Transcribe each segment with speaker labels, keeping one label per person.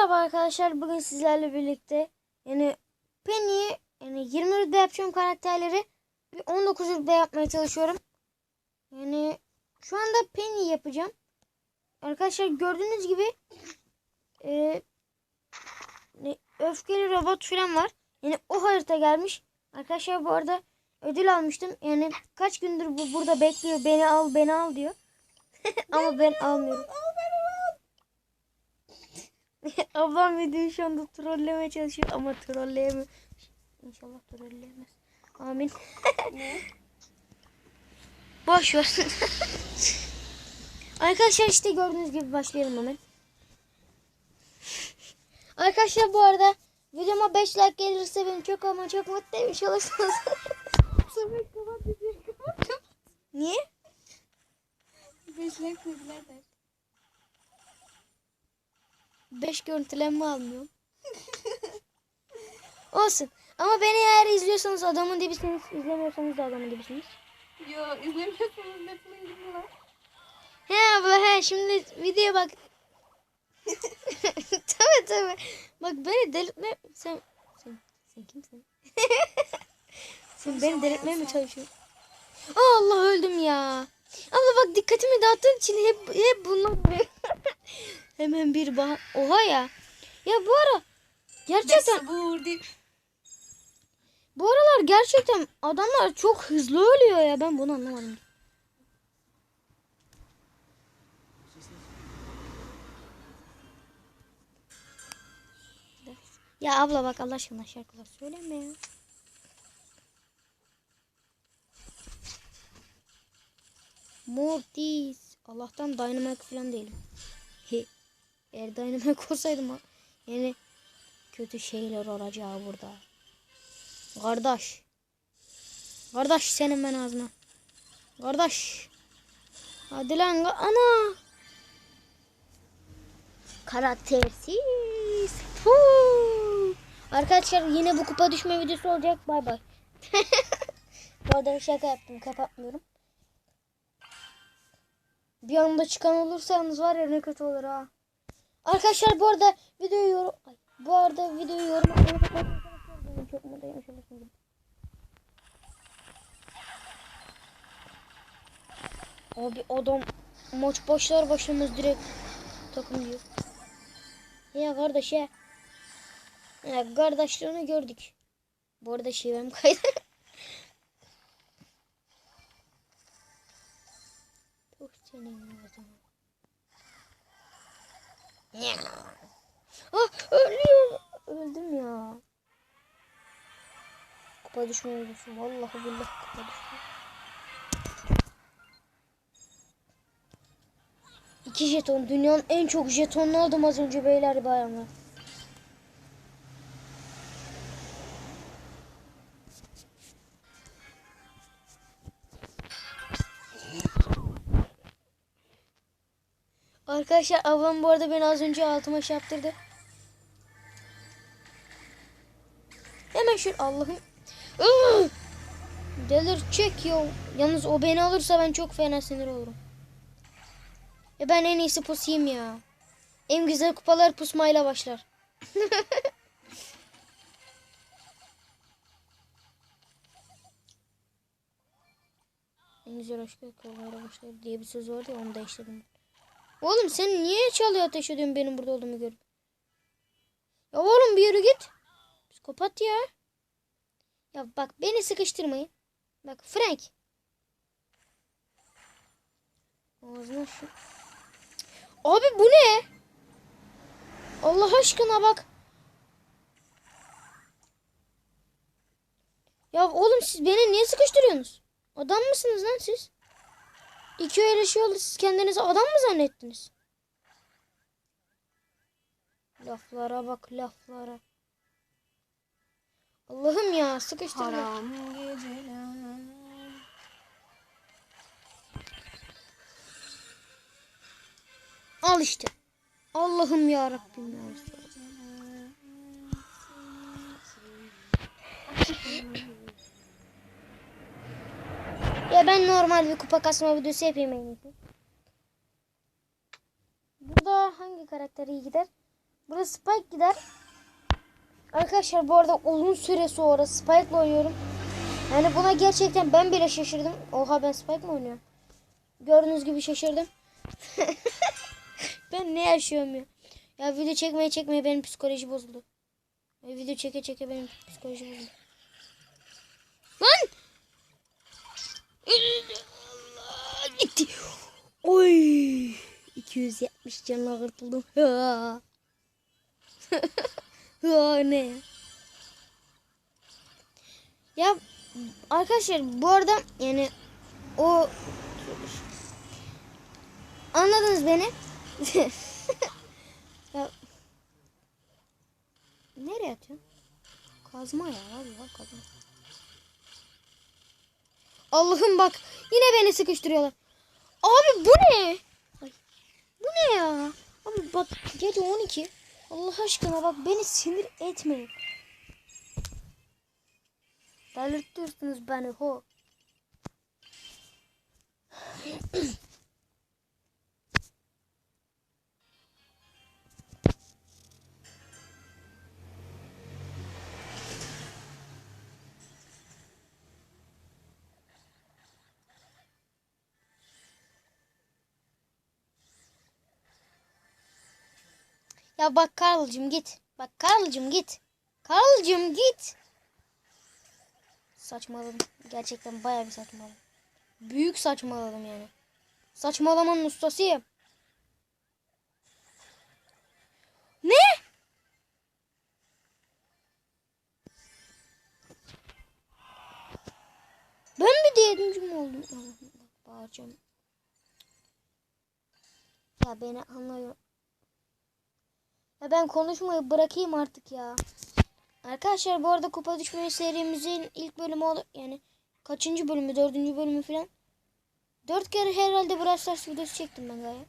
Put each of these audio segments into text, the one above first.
Speaker 1: Merhaba arkadaşlar. Bugün sizlerle birlikte yani Penny'i yani 20 rütbe yapacağım karakterleri bir 19 rütbe yapmaya çalışıyorum. Yani şu anda Penny yapacağım. Arkadaşlar gördüğünüz gibi e, öfkeli robot falan var. Yani o harita gelmiş. Arkadaşlar bu arada ödül almıştım. Yani kaç gündür bu burada bekliyor. Beni al beni al diyor. Ama ben almıyorum. Ablam videoyu şu anda trollemeye çalışıyor ama trolleyemiyor. İnşallah trolleyemez. Amin. Boş ver. Arkadaşlar işte gördüğünüz gibi başlayalım hemen. Arkadaşlar bu arada videoma 5 like gelirse beni çok ama çok mutlu etmiş olursunuz.
Speaker 2: Kapat kapat.
Speaker 1: Niye?
Speaker 2: Beş like dediler de.
Speaker 1: 5 görüntülenme almıyorum. Olsun. Ama beni eğer izliyorsanız adamın dibisiniz. izlemiyorsanız da adamın dibisiniz.
Speaker 2: Yo izlemiyorsanız defolun gidin lan.
Speaker 1: He abla he şimdi videoya bak. tabii tabii. Bak beni delirtme. Sen sen, sen kimsin? sen beni delirtmeye mi çalışıyorsun? Aa, Allah öldüm ya. Abla bak dikkatimi dağıttığın için hep hep bunlar Hemen bir bah Oha ya. Ya bu ara gerçekten bu aralar gerçekten adamlar çok hızlı ölüyor ya. Ben bunu anlamadım. Ya abla bak Allah aşkına şarkılar söyleme ya. Mortis. Allah'tan Dynamite falan değilim. He. Eğer Dynamite olsaydım yani kötü şeyler olacağı burada. Kardeş. Kardeş senin ben ağzına. Kardeş. Hadi lan ana. Karaktersiz. Puh. Arkadaşlar yine bu kupa düşme videosu olacak. Bay bay. bu arada şaka yaptım. Kapatmıyorum. Bir anda çıkan olursa yalnız var ya ne kötü olur ha. Arkadaşlar bu arada videoyu yorum... Ay, bu arada videoyu yorum unutmayın çok mutluyum. olursunuz. Abi adam maç başlar başlamaz direkt takım diyor. Ya kardeş ya. Ya kardeşliğini gördük. Bu arada şivem kaydı. Tuh senin o zaman. Ah ölüyorum. Öldüm ya. Kupa düşme videosu. Vallahi billahi kupa düşme. İki jeton. Dünyanın en çok jetonunu aldım az önce beyler bayanlar. Arkadaşlar ablam bu arada beni az önce altıma şey yaptırdı. Hemen şu Allah'ım. Iıı! Delir çek ya. Yalnız o beni alırsa ben çok fena sinir olurum. Ya ben en iyisi pusayım ya. En güzel kupalar pusmayla başlar. en güzel aşk kupalarla başlar diye bir söz vardı onu değiştirdim. Oğlum sen niye çalıyor ateş ediyorsun benim burada olduğumu görüp? Ya oğlum bir yürü git. Psikopat ya. Ya bak beni sıkıştırmayın. Bak Frank. Ağzına şu. Abi bu ne? Allah aşkına bak. Ya oğlum siz beni niye sıkıştırıyorsunuz? Adam mısınız lan siz? İki öyle şey oldu siz kendinizi adam mı zannettiniz? Laflara bak laflara. Allah'ım ya sıkıştırma.
Speaker 2: Haram geceler.
Speaker 1: Al işte. Allah'ım ya Rabbim ya. Ya ben normal bir kupa kasma videosu yapayım en iyisi. Burada hangi karakter iyi gider? Burada Spike gider. Arkadaşlar bu arada uzun süre sonra Spike'la oynuyorum. Yani buna gerçekten ben bile şaşırdım. Oha ben Spike mi oynuyorum? Gördüğünüz gibi şaşırdım. ben ne yaşıyorum ya? Ya video çekmeye çekmeye benim psikoloji bozuldu. Ya video çeke çeke benim psikoloji bozuldu. Lan! Allah gitti. Oy! 270 canla kurtuldum. Ha. ha ne ya? Arkadaşlar bu arada yani o anladınız beni. ya nereye atıyorsun? Kazma ya vallahi kazma. Allah'ım bak yine beni sıkıştırıyorlar. Abi bu ne? Ay, bu ne ya? Abi bak gece 12. Allah aşkına bak beni sinir etmeyin. Delirtiyorsunuz beni ho. Ya bak Karl'cım git. Bak Karl'cım git. Karl'cım git. Saçmaladım. Gerçekten bayağı bir saçmaladım. Büyük saçmaladım yani. Saçmalamanın ustasıyım. Ne? Ben bir de yedinci mi oldum? Bağıracağım. Ya beni anlıyor. Ya ben konuşmayı bırakayım artık ya. Arkadaşlar bu arada kupa düşme serimizin ilk bölümü oldu. Yani kaçıncı bölümü? Dördüncü bölümü falan. Dört kere herhalde Brawl Stars videosu çektim ben gayet.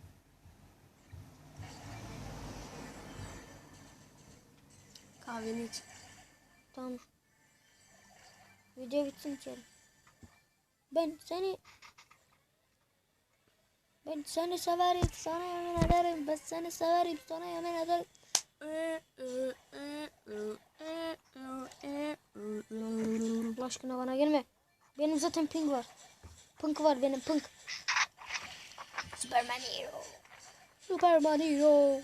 Speaker 2: Kahveni iç.
Speaker 1: Tamam. Video bitsin içerim. Ben seni ben seni severim, sana yemin ederim. Ben seni severim, sana yemin ederim. Allah aşkına bana gelme. Benim zaten pink var. Pink var benim pink. Superman hero. Superman hero.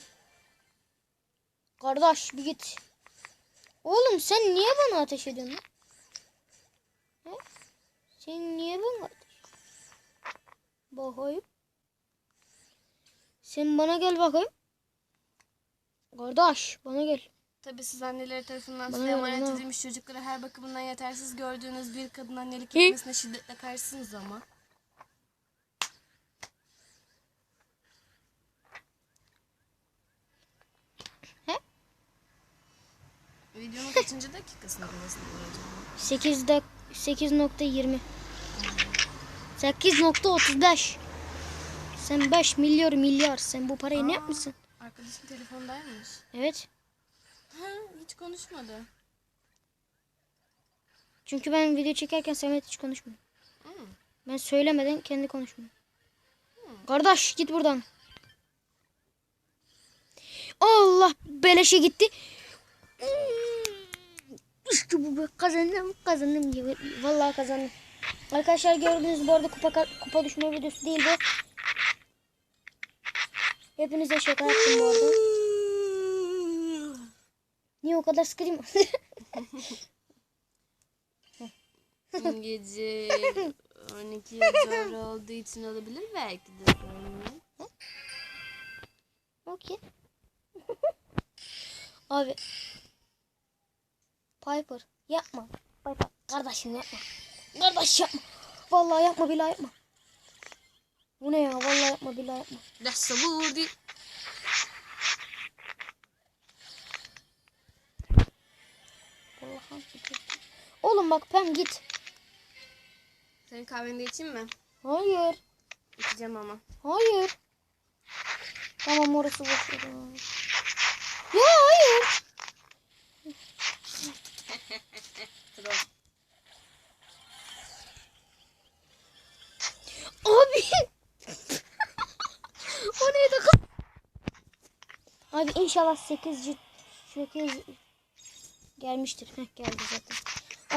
Speaker 1: Kardeş bir git. Oğlum sen niye bana ateş ediyorsun lan? He? Sen niye bana ateş Bakayım. Sen bana gel bakayım. Kardeş bana gel.
Speaker 2: Tabii siz anneleri tarafından size emanet edilmiş çocukları her bakımından yetersiz gördüğünüz bir kadın annelik etmesine şiddetle karşısınız ama.
Speaker 1: He?
Speaker 2: Videonun kaçıncı dakikasında burası acaba?
Speaker 1: 8 dak 8.20 8.35 Sen 5 milyar milyar sen bu parayı ne
Speaker 2: Aa.
Speaker 1: yapmışsın?
Speaker 2: Arkadaşın telefondaymış.
Speaker 1: Evet.
Speaker 2: Ha, hiç konuşmadı.
Speaker 1: Çünkü ben video çekerken Samet hiç konuşmuyor.
Speaker 2: Hı.
Speaker 1: Ben söylemeden kendi konuşmuyor. Kardeş git buradan. Allah beleşe gitti. İşte bu be kazandım kazandım gibi. Vallahi kazandım. Arkadaşlar gördüğünüz bu arada kupa kupa düşme videosu değil bu. Hepinize şaka yaptım bu arada. Niye o kadar sıkılayım?
Speaker 2: Dün gece 12'ye doğru olduğu için olabilir belki de.
Speaker 1: Okey. Abi. Piper yapma. Piper kardeşim yapma. Kardeş yapma. Vallahi yapma billahi yapma. Bu ne ya? Vallahi yapma billahi yapma.
Speaker 2: Dessa vurdu.
Speaker 1: Oğlum bak Pem git.
Speaker 2: Senin kahveni de içeyim mi?
Speaker 1: Hayır.
Speaker 2: İçeceğim ama.
Speaker 1: Hayır. Tamam orası boş ver. Ya hayır.
Speaker 2: Troll.
Speaker 1: Abi. inşallah 8 8 gelmiştir. Heh, geldi zaten.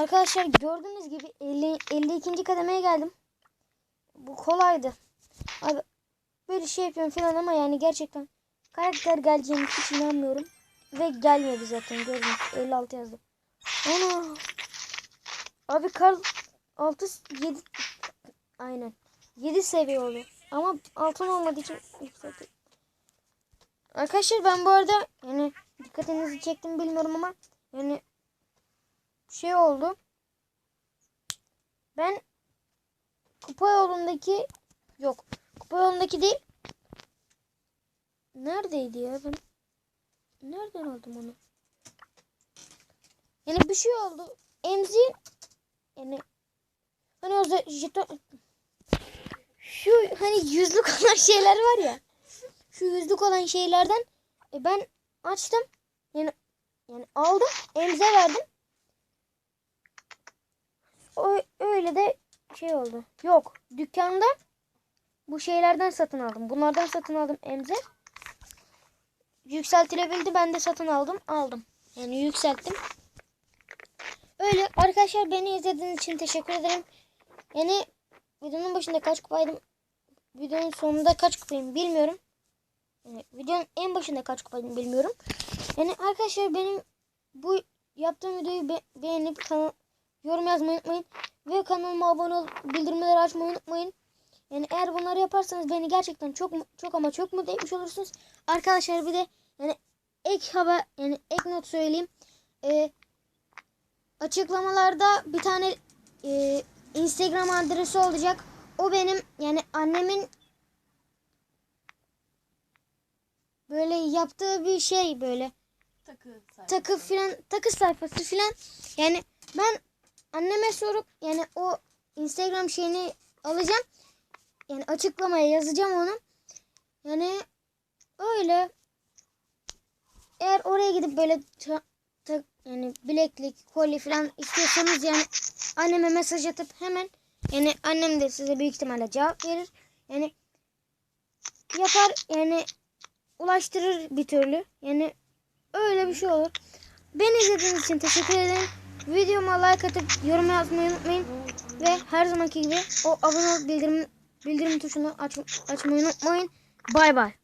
Speaker 1: Arkadaşlar gördüğünüz gibi 50 52. kademeye geldim. Bu kolaydı. Abi böyle şey yapıyorum falan ama yani gerçekten karakter geleceğine hiç inanmıyorum. Ve gelmedi zaten gördünüz. 56 yazdı. Ana. Abi Karl 6 7 aynen. 7 seviye oldu. Ama altın olmadığı için yükseltti. Arkadaşlar ben bu arada yani dikkatinizi çektim bilmiyorum ama yani şey oldu. Ben kupa yolundaki yok. Kupa yolundaki değil. Neredeydi ya ben? Nereden aldım onu? Yani bir şey oldu. Emzi yani hani o jeton şu hani yüzlük olan şeyler var ya. Şu yüzlük olan şeylerden e, ben açtım. Yani yani aldım, emze verdim. O öyle de şey oldu. Yok, dükkanda bu şeylerden satın aldım. Bunlardan satın aldım emze. Yükseltilebildi. Ben de satın aldım. Aldım. Yani yükselttim. Öyle arkadaşlar beni izlediğiniz için teşekkür ederim. Yani videonun başında kaç kupaydım? Videonun sonunda kaç kupayım bilmiyorum. Yani videonun en başında kaç kupaydım bilmiyorum. Yani arkadaşlar benim bu yaptığım videoyu be- beğenip kanal yorum yazmayı unutmayın. Ve kanalıma abone olup bildirimleri açmayı unutmayın. Yani eğer bunları yaparsanız beni gerçekten çok çok ama çok mutlu etmiş olursunuz. Arkadaşlar bir de yani ek haber yani ek not söyleyeyim. Ee, açıklamalarda bir tane e, Instagram adresi olacak. O benim yani annemin böyle yaptığı bir şey böyle
Speaker 2: Takı sayfası.
Speaker 1: takı filan takı sayfası filan yani ben anneme sorup yani o Instagram şeyini alacağım. Yani açıklamaya yazacağım onu. Yani öyle eğer oraya gidip böyle ta- ta- yani bileklik, kolye falan istiyorsanız yani anneme mesaj atıp hemen yani annem de size büyük ihtimalle cevap verir. Yani yapar yani ulaştırır bir türlü. Yani öyle bir şey olur. Beni izlediğiniz için teşekkür ederim. Videoma like atıp yorum yazmayı unutmayın. Ve her zamanki gibi o abone ol bildirim bildirim tuşunu aç, açmayı unutmayın. Bay bay.